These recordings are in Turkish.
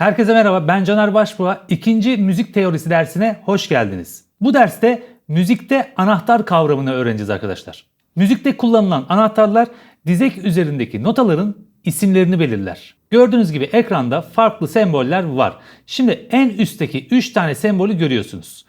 Herkese merhaba, ben Caner Başbuğa. İkinci müzik teorisi dersine hoş geldiniz. Bu derste müzikte anahtar kavramını öğreneceğiz arkadaşlar. Müzikte kullanılan anahtarlar dizek üzerindeki notaların isimlerini belirler. Gördüğünüz gibi ekranda farklı semboller var. Şimdi en üstteki 3 tane sembolü görüyorsunuz.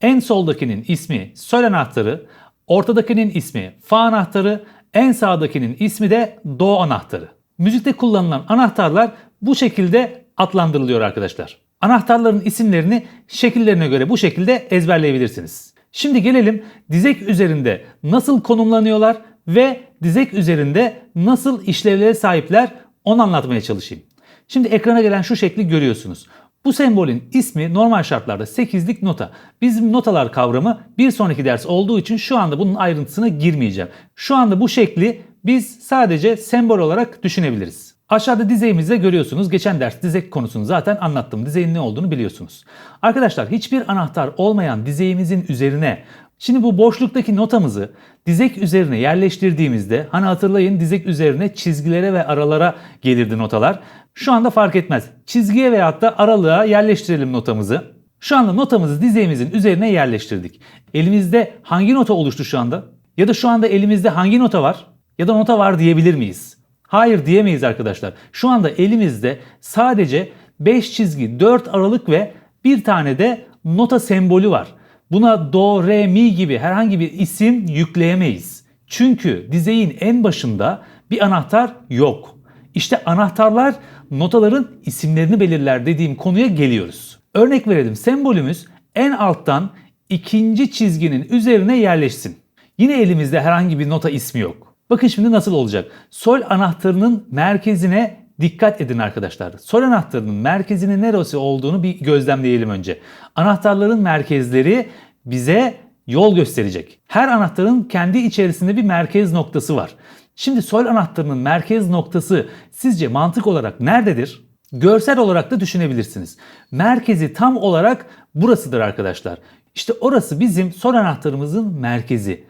En soldakinin ismi sol anahtarı, ortadakinin ismi fa anahtarı, en sağdakinin ismi de do anahtarı. Müzikte kullanılan anahtarlar bu şekilde adlandırılıyor arkadaşlar. Anahtarların isimlerini şekillerine göre bu şekilde ezberleyebilirsiniz. Şimdi gelelim dizek üzerinde nasıl konumlanıyorlar ve dizek üzerinde nasıl işlevlere sahipler onu anlatmaya çalışayım. Şimdi ekrana gelen şu şekli görüyorsunuz. Bu sembolün ismi normal şartlarda 8'lik nota. Bizim notalar kavramı bir sonraki ders olduğu için şu anda bunun ayrıntısına girmeyeceğim. Şu anda bu şekli biz sadece sembol olarak düşünebiliriz. Aşağıda dizeğimizde görüyorsunuz. Geçen ders dizek konusunu zaten anlattım. Dizeğin ne olduğunu biliyorsunuz. Arkadaşlar hiçbir anahtar olmayan dizeğimizin üzerine Şimdi bu boşluktaki notamızı dizek üzerine yerleştirdiğimizde hani hatırlayın dizek üzerine çizgilere ve aralara gelirdi notalar. Şu anda fark etmez. Çizgiye veyahut da aralığa yerleştirelim notamızı. Şu anda notamızı dizeğimizin üzerine yerleştirdik. Elimizde hangi nota oluştu şu anda? Ya da şu anda elimizde hangi nota var? Ya da nota var diyebilir miyiz? Hayır diyemeyiz arkadaşlar. Şu anda elimizde sadece 5 çizgi, 4 aralık ve bir tane de nota sembolü var. Buna do, re, mi gibi herhangi bir isim yükleyemeyiz. Çünkü dizeğin en başında bir anahtar yok. İşte anahtarlar notaların isimlerini belirler dediğim konuya geliyoruz. Örnek verelim sembolümüz en alttan ikinci çizginin üzerine yerleşsin. Yine elimizde herhangi bir nota ismi yok. Bakın şimdi nasıl olacak? Sol anahtarının merkezine dikkat edin arkadaşlar. Sol anahtarının merkezinin neresi olduğunu bir gözlemleyelim önce. Anahtarların merkezleri bize yol gösterecek. Her anahtarın kendi içerisinde bir merkez noktası var. Şimdi sol anahtarının merkez noktası sizce mantık olarak nerededir? Görsel olarak da düşünebilirsiniz. Merkezi tam olarak burasıdır arkadaşlar. İşte orası bizim sol anahtarımızın merkezi.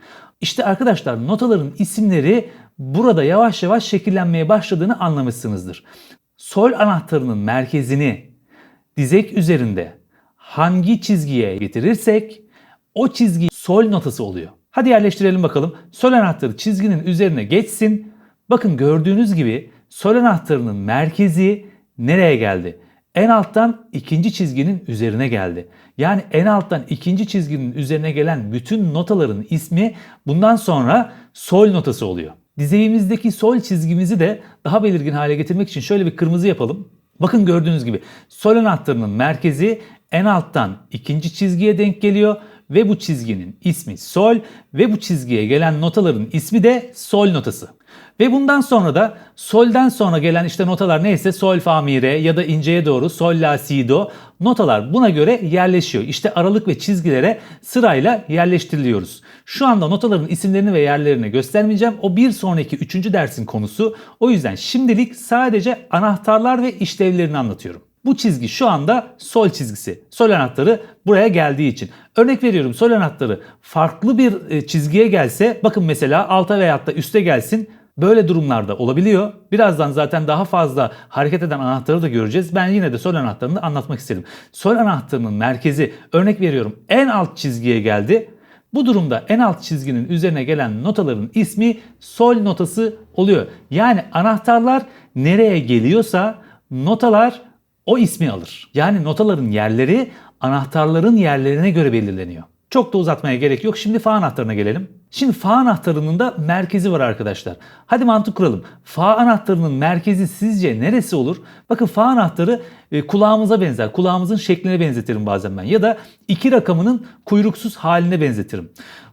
İşte arkadaşlar notaların isimleri burada yavaş yavaş şekillenmeye başladığını anlamışsınızdır. Sol anahtarının merkezini dizek üzerinde hangi çizgiye getirirsek o çizgi sol notası oluyor. Hadi yerleştirelim bakalım. Sol anahtarı çizginin üzerine geçsin. Bakın gördüğünüz gibi sol anahtarının merkezi nereye geldi? En alttan ikinci çizginin üzerine geldi. Yani en alttan ikinci çizginin üzerine gelen bütün notaların ismi bundan sonra sol notası oluyor. Dizeğimizdeki sol çizgimizi de daha belirgin hale getirmek için şöyle bir kırmızı yapalım. Bakın gördüğünüz gibi sol anahtarının merkezi en alttan ikinci çizgiye denk geliyor ve bu çizginin ismi sol ve bu çizgiye gelen notaların ismi de sol notası. Ve bundan sonra da solden sonra gelen işte notalar neyse sol fa mi re ya da inceye doğru sol la si do notalar buna göre yerleşiyor. İşte aralık ve çizgilere sırayla yerleştiriliyoruz. Şu anda notaların isimlerini ve yerlerini göstermeyeceğim. O bir sonraki üçüncü dersin konusu. O yüzden şimdilik sadece anahtarlar ve işlevlerini anlatıyorum. Bu çizgi şu anda sol çizgisi. Sol anahtarı buraya geldiği için. Örnek veriyorum sol anahtarı farklı bir e, çizgiye gelse bakın mesela alta veyahut da üste gelsin Böyle durumlarda olabiliyor. Birazdan zaten daha fazla hareket eden anahtarı da göreceğiz. Ben yine de sol anahtarını anlatmak isterim. Sol anahtarının merkezi örnek veriyorum en alt çizgiye geldi. Bu durumda en alt çizginin üzerine gelen notaların ismi sol notası oluyor. Yani anahtarlar nereye geliyorsa notalar o ismi alır. Yani notaların yerleri anahtarların yerlerine göre belirleniyor. Çok da uzatmaya gerek yok. Şimdi fa anahtarına gelelim. Şimdi fa anahtarının da merkezi var arkadaşlar. Hadi mantık kuralım. Fa anahtarının merkezi sizce neresi olur? Bakın fa anahtarı e, kulağımıza benzer. Kulağımızın şekline benzetirim bazen ben. Ya da iki rakamının kuyruksuz haline benzetirim.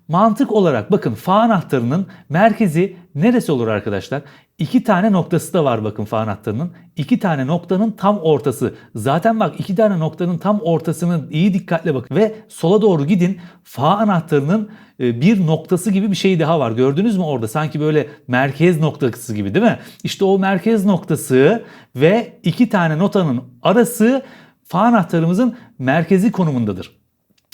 Mantık olarak bakın fa anahtarının merkezi neresi olur arkadaşlar? İki tane noktası da var bakın fa anahtarının. İki tane noktanın tam ortası. Zaten bak iki tane noktanın tam ortasını iyi dikkatle bakın. Ve sola doğru gidin. Fa anahtarının e, bir noktası gibi bir şey daha var. Gördünüz mü orada? Sanki böyle merkez noktası gibi değil mi? İşte o merkez noktası ve iki tane notanın arası fa anahtarımızın merkezi konumundadır.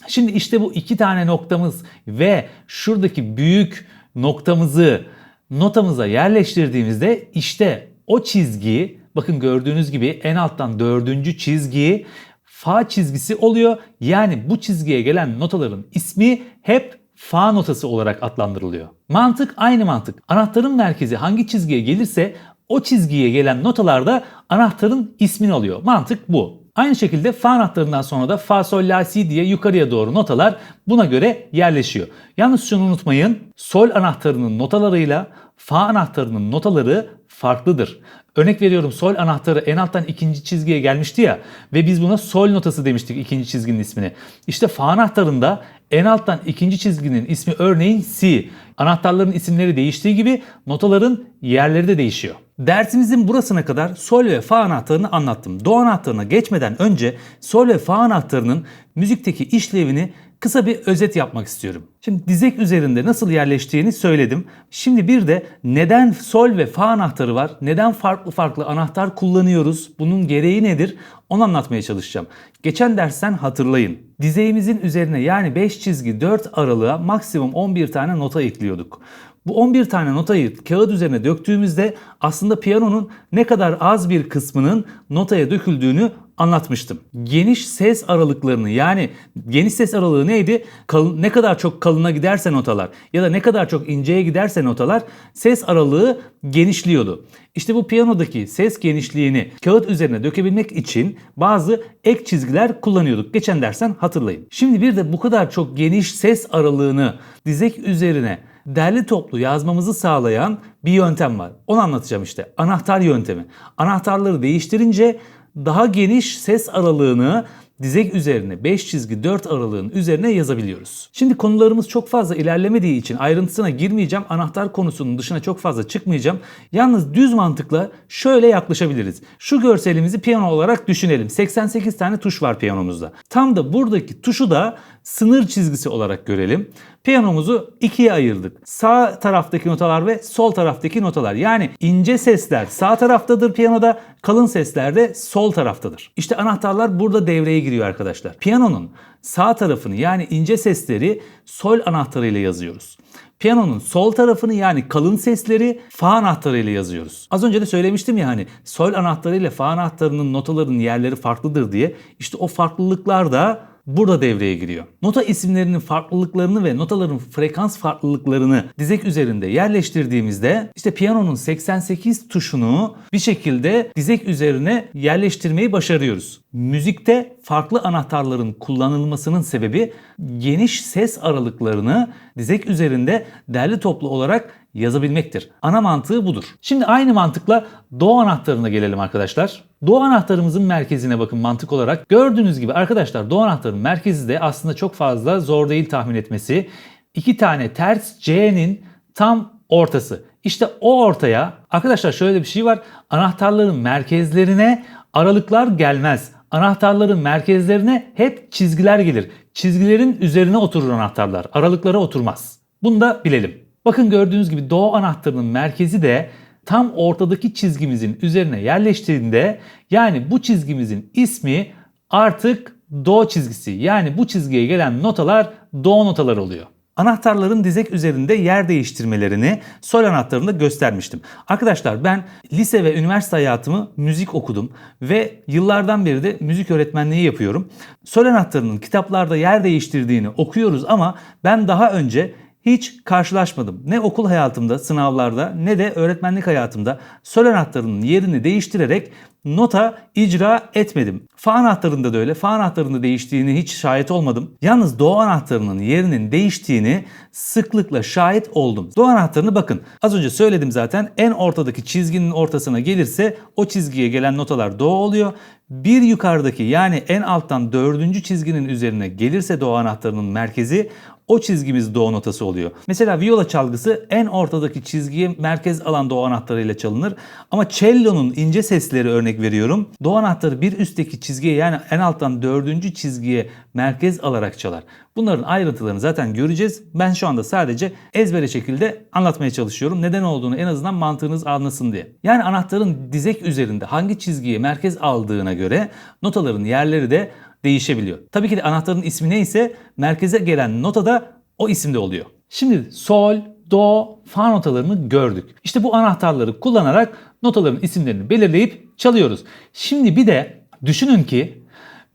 Şimdi işte bu iki tane noktamız ve şuradaki büyük noktamızı notamıza yerleştirdiğimizde işte o çizgi Bakın gördüğünüz gibi en alttan dördüncü çizgi fa çizgisi oluyor. Yani bu çizgiye gelen notaların ismi hep fa notası olarak adlandırılıyor. Mantık aynı mantık. Anahtarın merkezi hangi çizgiye gelirse o çizgiye gelen notalar da anahtarın ismini alıyor. Mantık bu. Aynı şekilde fa anahtarından sonra da fa sol la si diye yukarıya doğru notalar buna göre yerleşiyor. Yalnız şunu unutmayın. Sol anahtarının notalarıyla fa anahtarının notaları farklıdır. Örnek veriyorum sol anahtarı en alttan ikinci çizgiye gelmişti ya ve biz buna sol notası demiştik ikinci çizginin ismini. İşte fa anahtarında en alttan ikinci çizginin ismi örneğin si. Anahtarların isimleri değiştiği gibi notaların yerleri de değişiyor. Dersimizin burasına kadar sol ve fa anahtarını anlattım. Do anahtarına geçmeden önce sol ve fa anahtarının müzikteki işlevini kısa bir özet yapmak istiyorum. Şimdi dizek üzerinde nasıl yerleştiğini söyledim. Şimdi bir de neden sol ve fa anahtarı var? Neden farklı farklı anahtar kullanıyoruz? Bunun gereği nedir? Onu anlatmaya çalışacağım. Geçen dersten hatırlayın. Dizeğimizin üzerine yani 5 çizgi 4 aralığa maksimum 11 tane nota ekliyorduk. Bu 11 tane notayı kağıt üzerine döktüğümüzde aslında piyanonun ne kadar az bir kısmının notaya döküldüğünü anlatmıştım. Geniş ses aralıklarını yani geniş ses aralığı neydi? Kalın, ne kadar çok kalına giderse notalar ya da ne kadar çok inceye giderse notalar ses aralığı genişliyordu. İşte bu piyanodaki ses genişliğini kağıt üzerine dökebilmek için bazı ek çizgiler kullanıyorduk. Geçen dersten hatırlayın. Şimdi bir de bu kadar çok geniş ses aralığını dizek üzerine derli toplu yazmamızı sağlayan bir yöntem var. Onu anlatacağım işte. Anahtar yöntemi. Anahtarları değiştirince daha geniş ses aralığını dizek üzerine 5 çizgi 4 aralığın üzerine yazabiliyoruz. Şimdi konularımız çok fazla ilerlemediği için ayrıntısına girmeyeceğim. Anahtar konusunun dışına çok fazla çıkmayacağım. Yalnız düz mantıkla şöyle yaklaşabiliriz. Şu görselimizi piyano olarak düşünelim. 88 tane tuş var piyanomuzda. Tam da buradaki tuşu da sınır çizgisi olarak görelim. Piyanomuzu ikiye ayırdık. Sağ taraftaki notalar ve sol taraftaki notalar. Yani ince sesler sağ taraftadır piyanoda, kalın sesler de sol taraftadır. İşte anahtarlar burada devreye giriyor arkadaşlar. Piyanonun sağ tarafını yani ince sesleri sol anahtarıyla yazıyoruz. Piyanonun sol tarafını yani kalın sesleri fa anahtarıyla yazıyoruz. Az önce de söylemiştim ya hani sol anahtarıyla fa anahtarının notaların yerleri farklıdır diye. İşte o farklılıklar da burada devreye giriyor. Nota isimlerinin farklılıklarını ve notaların frekans farklılıklarını dizek üzerinde yerleştirdiğimizde işte piyanonun 88 tuşunu bir şekilde dizek üzerine yerleştirmeyi başarıyoruz. Müzikte farklı anahtarların kullanılmasının sebebi geniş ses aralıklarını dizek üzerinde derli toplu olarak yazabilmektir. Ana mantığı budur. Şimdi aynı mantıkla do anahtarına gelelim arkadaşlar. Do anahtarımızın merkezine bakın mantık olarak. Gördüğünüz gibi arkadaşlar do anahtarın merkezi de aslında çok fazla zor değil tahmin etmesi. İki tane ters C'nin tam ortası. İşte o ortaya arkadaşlar şöyle bir şey var. Anahtarların merkezlerine aralıklar gelmez. Anahtarların merkezlerine hep çizgiler gelir. Çizgilerin üzerine oturur anahtarlar. Aralıklara oturmaz. Bunu da bilelim. Bakın gördüğünüz gibi do anahtarının merkezi de tam ortadaki çizgimizin üzerine yerleştiğinde yani bu çizgimizin ismi artık do çizgisi. Yani bu çizgiye gelen notalar do notalar oluyor. Anahtarların dizek üzerinde yer değiştirmelerini sol anahtarında göstermiştim. Arkadaşlar ben lise ve üniversite hayatımı müzik okudum ve yıllardan beri de müzik öğretmenliği yapıyorum. Sol anahtarının kitaplarda yer değiştirdiğini okuyoruz ama ben daha önce hiç karşılaşmadım. Ne okul hayatımda, sınavlarda ne de öğretmenlik hayatımda sol anahtarının yerini değiştirerek nota icra etmedim. Fa anahtarında da öyle. Fa anahtarında değiştiğini hiç şahit olmadım. Yalnız do anahtarının yerinin değiştiğini sıklıkla şahit oldum. Do anahtarını bakın. Az önce söyledim zaten. En ortadaki çizginin ortasına gelirse o çizgiye gelen notalar do oluyor. Bir yukarıdaki yani en alttan dördüncü çizginin üzerine gelirse do anahtarının merkezi o çizgimiz do notası oluyor. Mesela viola çalgısı en ortadaki çizgiye merkez alan do anahtarıyla çalınır. Ama cello'nun ince sesleri örnek veriyorum. Do anahtarı bir üstteki çizgiye yani en alttan dördüncü çizgiye merkez alarak çalar. Bunların ayrıntılarını zaten göreceğiz. Ben şu anda sadece ezbere şekilde anlatmaya çalışıyorum. Neden olduğunu en azından mantığınız anlasın diye. Yani anahtarın dizek üzerinde hangi çizgiye merkez aldığına göre notaların yerleri de değişebiliyor. Tabii ki de anahtarın ismi neyse merkeze gelen nota da o isimde oluyor. Şimdi sol, do, fa notalarını gördük. İşte bu anahtarları kullanarak notaların isimlerini belirleyip çalıyoruz. Şimdi bir de düşünün ki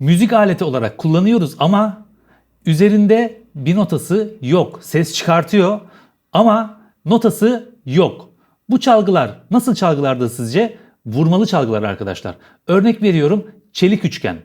müzik aleti olarak kullanıyoruz ama üzerinde bir notası yok. Ses çıkartıyor ama notası yok. Bu çalgılar nasıl çalgılardı sizce? Vurmalı çalgılar arkadaşlar. Örnek veriyorum çelik üçgen.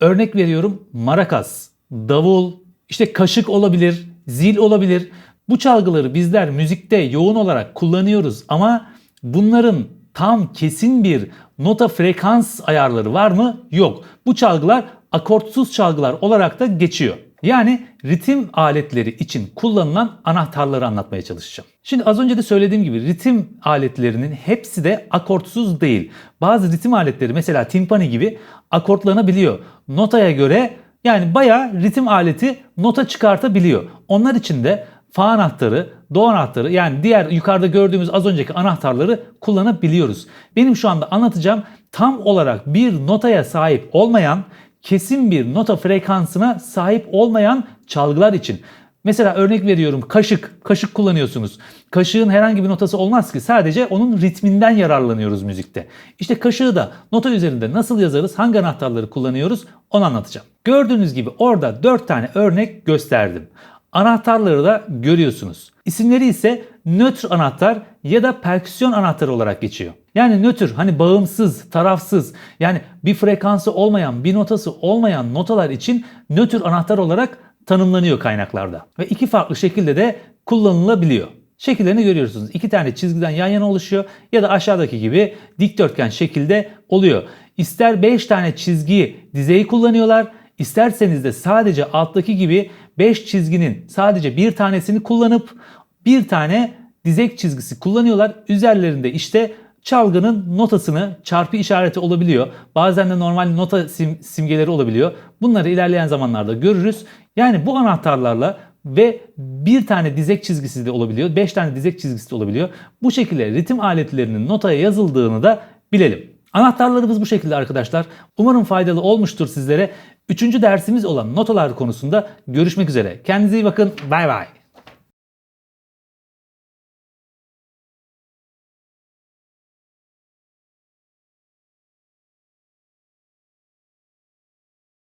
Örnek veriyorum marakas, davul, işte kaşık olabilir, zil olabilir. Bu çalgıları bizler müzikte yoğun olarak kullanıyoruz ama bunların tam kesin bir nota frekans ayarları var mı? Yok. Bu çalgılar akortsuz çalgılar olarak da geçiyor. Yani ritim aletleri için kullanılan anahtarları anlatmaya çalışacağım. Şimdi az önce de söylediğim gibi ritim aletlerinin hepsi de akortsuz değil. Bazı ritim aletleri mesela timpani gibi akortlanabiliyor. Notaya göre yani bayağı ritim aleti nota çıkartabiliyor. Onlar için de fa anahtarı, do anahtarı yani diğer yukarıda gördüğümüz az önceki anahtarları kullanabiliyoruz. Benim şu anda anlatacağım tam olarak bir notaya sahip olmayan, kesin bir nota frekansına sahip olmayan çalgılar için. Mesela örnek veriyorum kaşık, kaşık kullanıyorsunuz. Kaşığın herhangi bir notası olmaz ki sadece onun ritminden yararlanıyoruz müzikte. İşte kaşığı da nota üzerinde nasıl yazarız, hangi anahtarları kullanıyoruz onu anlatacağım. Gördüğünüz gibi orada 4 tane örnek gösterdim. Anahtarları da görüyorsunuz. İsimleri ise nötr anahtar ya da perküsyon anahtarı olarak geçiyor. Yani nötr hani bağımsız, tarafsız yani bir frekansı olmayan, bir notası olmayan notalar için nötr anahtar olarak tanımlanıyor kaynaklarda. Ve iki farklı şekilde de kullanılabiliyor. Şekillerini görüyorsunuz. İki tane çizgiden yan yana oluşuyor ya da aşağıdaki gibi dikdörtgen şekilde oluyor. İster 5 tane çizgi dizeyi kullanıyorlar, isterseniz de sadece alttaki gibi 5 çizginin sadece bir tanesini kullanıp bir tane dizek çizgisi kullanıyorlar. Üzerlerinde işte çalgının notasını çarpı işareti olabiliyor. Bazen de normal nota sim, simgeleri olabiliyor. Bunları ilerleyen zamanlarda görürüz. Yani bu anahtarlarla ve bir tane dizek çizgisi de olabiliyor. Beş tane dizek çizgisi de olabiliyor. Bu şekilde ritim aletlerinin notaya yazıldığını da bilelim. Anahtarlarımız bu şekilde arkadaşlar. Umarım faydalı olmuştur sizlere. Üçüncü dersimiz olan notalar konusunda görüşmek üzere. Kendinize iyi bakın. Bay bay.